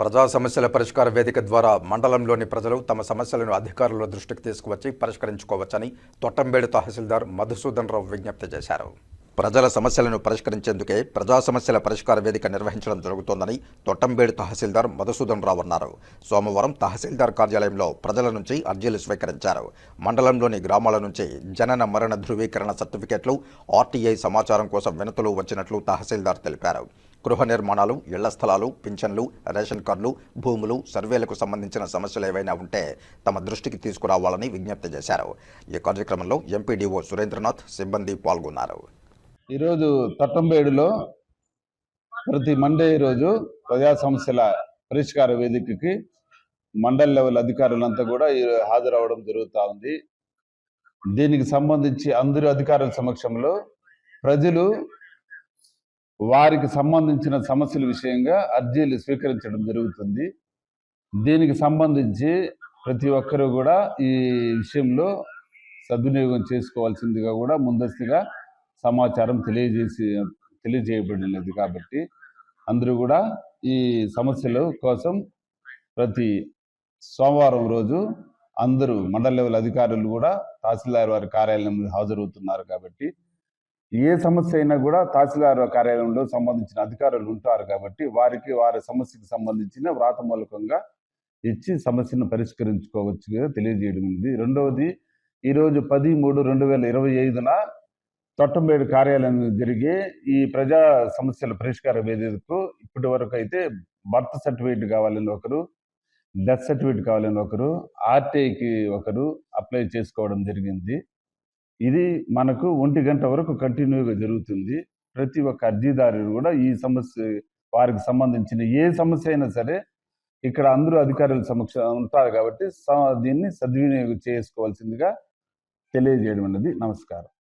ప్రజా సమస్యల పరిష్కార వేదిక ద్వారా మండలంలోని ప్రజలు తమ సమస్యలను అధికారుల దృష్టికి తీసుకువచ్చి పరిష్కరించుకోవచ్చని తొట్టంబేడు తహసీల్దార్ మధుసూదన్ రావు విజ్ఞప్తి చేశారు. ప్రజల సమస్యలను పరిష్కరించేందుకే ప్రజా సమస్యల పరిష్కార వేదిక నిర్వహించడం జరుగుతోందని తొట్టంబేడు తహసీల్దార్ మధుసూదన్ రావు అన్నారు. సోమవారం తహసీల్దార్ కార్యాలయంలో ప్రజల నుంచి అర్జీలు స్వీకరించారు. మండలంలోని గ్రామాల నుంచి జనన మరణ ధృవీకరణ సర్టిఫికెట్లు ఆర్టీఐ సమాచారం కోసం వినతులు వచ్చినట్లు తహసీల్దార్ తెలిపారు. గృహ నిర్మాణాలు ఇళ్ళ స్థలాలు పింఛన్లు రేషన్ కార్డులు భూములు సర్వేలకు సంబంధించిన సమస్యలు ఏవైనా ఉంటే తమ దృష్టికి తీసుకురావాలని విజ్ఞప్తి చేశారు. ఈ కార్యక్రమంలో ఎంపీడీఓ సురేంద్రనాథ్ సిబ్బంది పాల్గొన్నారు. ఈరోజు తొట్టంబేడులో ప్రతి మండే రోజు ప్రజా సమస్యల పరిష్కార వేదికకి మండల్ లెవెల్ అధికారులంతా కూడా హాజరవడం జరుగుతూ ఉంది. దీనికి సంబంధించి అందరు అధికారుల సమక్షంలో ప్రజలు వారికి సంబంధించిన సమస్యల విషయంగా అర్జీలు స్వీకరించడం జరుగుతుంది. దీనికి సంబంధించి ప్రతి ఒక్కరూ కూడా ఈ విషయంలో సద్వినియోగం చేసుకోవాల్సిందిగా కూడా ముందస్తుగా సమాచారం తెలియజేసి తెలియజేయబడినది కాబట్టి అందరూ కూడా ఈ సమస్యల కోసం ప్రతి సోమవారం రోజు అందరూ మండల లెవెల్ అధికారులు కూడా తహసీల్దార్ వారి కార్యాలయంలో హాజరవుతున్నారు కాబట్టి ఏ సమస్య అయినా కూడా తహసీల్దార్ కార్యాలయంలో సంబంధించిన అధికారులు ఉంటారు కాబట్టి వారికి వారి సమస్యకు సంబంధించిన వ్రాతమూలకంగా ఇచ్చి సమస్యను పరిష్కరించుకోవచ్చు తెలియజేయడం ఉంది రెండవది ఈరోజు పది మూడు రెండు వేల ఇరవై ఐదున తొట్టంబేడు కార్యాలయం జరిగే ఈ ప్రజా సమస్యల పరిష్కార వేదికకు ఇప్పటి వరకు అయితే బర్త్ సర్టిఫికేట్ కావాలని ఒకరు డెత్ సర్టిఫికేట్ కావాలని ఒకరు ఆర్టీఐకి ఒకరు అప్లై చేసుకోవడం జరిగింది. ఇది మనకు ఒంటి గంట వరకు కంటిన్యూగా జరుగుతుంది. ప్రతి ఒక్క అర్జీదారు కూడా ఈ సమస్య వారికి సంబంధించిన ఏ సమస్య అయినా సరే ఇక్కడ అందరూ అధికారుల సమక్ష ఉంటారు కాబట్టి దీన్ని సద్వినియోగం చేసుకోవాల్సిందిగా తెలియజేయడం అన్నది నమస్కారం.